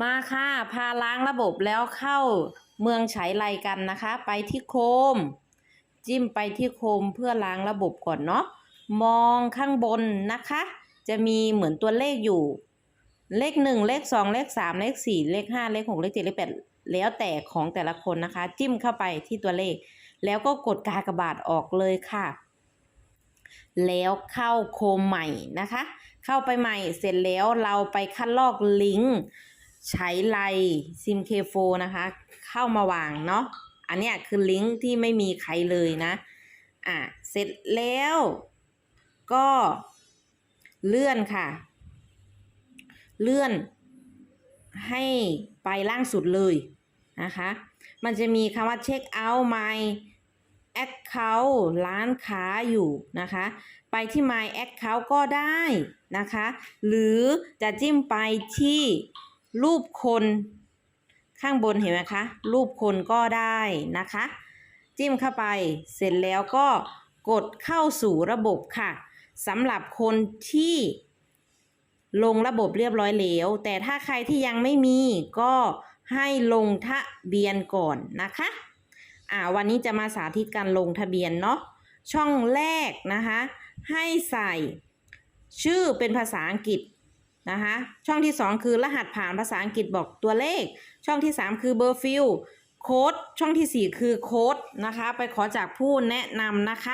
มาค่ะพาล้างระบบแล้วเข้าเมืองฉายไรกันนะคะ ไปที่โคม จิ้มไปที่โคมเพื่อล้างระบบก่อนเนาะมองข้างบนนะคะ จะมีเหมือนตัวเลขอยู่ เลขหนึ่งเลขสองเลขสามเลขสี่เลขห้าเลขหกเลขเจ็ดเลขแปดแล้วแต่ของแต่ละคนนะคะ จิ้มเข้าไปที่ตัวเลข แล้วก็กดกากบาทออกเลยค่ะ แล้วเข้าโคมใหม่นะคะ เข้าไปใหม่เสร็จแล้วเราไปคัดลอกลิงก์ ใช้ไลซิมเคโฟนะคะ เข้ามาวางเนาะอันเนี้ยคือลิงก์ที่ไม่มีใครเลยนะ อะ เสร็จแล้ว ก็เลื่อนค่ะ เลื่อนให้ไปล่างสุดเลยนะคะ มันจะมีคำว่าเช็คเอาท์ my account ร้านค้าอยู่นะคะ ไปที่ my account ก็ได้นะคะ หรือจะจิ้มไปที่ รูปคนข้างบนเห็นไหมคะ รูปคนก็ได้นะคะ จิ้มเข้าไปเสร็จแล้วก็กดเข้าสู่ระบบค่ะสำหรับคนที่ลงระบบเรียบร้อยแล้ว แต่ถ้าใครที่ยังไม่มีก็ให้ลงทะเบียนก่อนนะคะ อ่าวันนี้จะมาสาธิตการลงทะเบียนเนาะ ช่องแรกนะคะ ให้ใส่ชื่อเป็นภาษาอังกฤษ นะคะช่องที่ 2 คือรหัสผ่านภาษาอังกฤษบอกตัวเลข ช่องที่ 3 คือเบอร์ฟิลโค้ดช่องทีสี่4 คือโค้ดนะคะ ไปขอจากผู้แนะนำนะคะ